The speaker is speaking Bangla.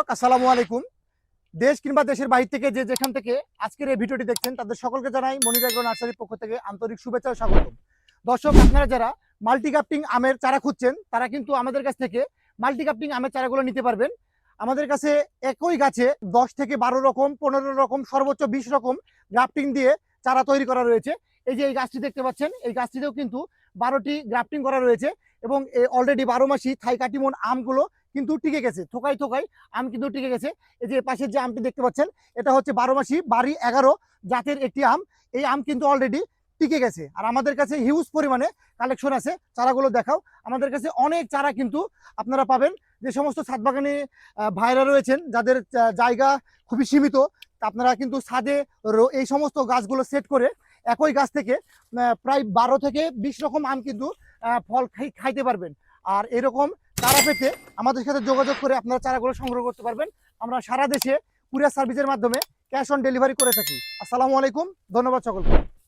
আসসালামু আলাইকুম। দেশ কিংবা দেশের বাহির থেকে যে যেখান থেকে আজকের এই ভিডিওটি দেখছেন, তাদের সকলকে জানাই মনির এগ্রো নার্সারির পক্ষ থেকে আন্তরিক শুভেচ্ছা ও স্বাগত দর্শক, আপনারা যারা মাল্টিকাপ্টিং আমের চারা খুঁজছেন, তারা কিন্তু আমাদের কাছ থেকে মাল্টিকাপ্টিং আমের চারাগুলো নিতে পারবেন। আমাদের কাছে একই গাছে দশ থেকে বারো রকম, পনেরো রকম, সর্বোচ্চ বিশ রকম গ্রাফটিং দিয়ে চারা তৈরি করা রয়েছে। এই যে এই গাছটি দেখতে পাচ্ছেন, এই গাছটিতেও কিন্তু বারোটি গ্রাফটিং করা রয়েছে এবং অলরেডি বারো মাসি থাই কাটিমন আমগুলো কিন্তু টিকে গেছে। থোকাই থোকাই আম কিন্তু টিকে গেছে। এই যে পাশের যে আমটি দেখতে পাচ্ছেন, এটা হচ্ছে বারো মাসি, বাড়ি এগারো জাতের একটি আম। এই আম কিন্তু অলরেডি টিকে গেছে। আর আমাদের কাছে হিউজ পরিমাণে কালেকশন আছে। চারাগুলো দেখাও। আমাদের কাছে অনেক চারা কিন্তু আপনারা পাবেন। যে সমস্ত ছাদ বাগানে ভাইরা রয়েছেন, যাদের জায়গা খুবই সীমিত, আপনারা কিন্তু ছাদে এই সমস্ত গাছগুলো সেট করে একই গাছ থেকে প্রায় বারো থেকে বিশ রকম আম কিন্তু ফল খাই, খাইতে পারবেন। আর এরকম চারা পেতে আমাদের সাথে যোগাযোগ করে আপনারা চারাগুলো সংগ্রহ করতে পারবেন। আমরা সারা দেশে কুরিয়ার সার্ভিসের মাধ্যমে ক্যাশ অন ডেলিভারি করে থাকি। আসসালামু আলাইকুম, ধন্যবাদ সকলকে।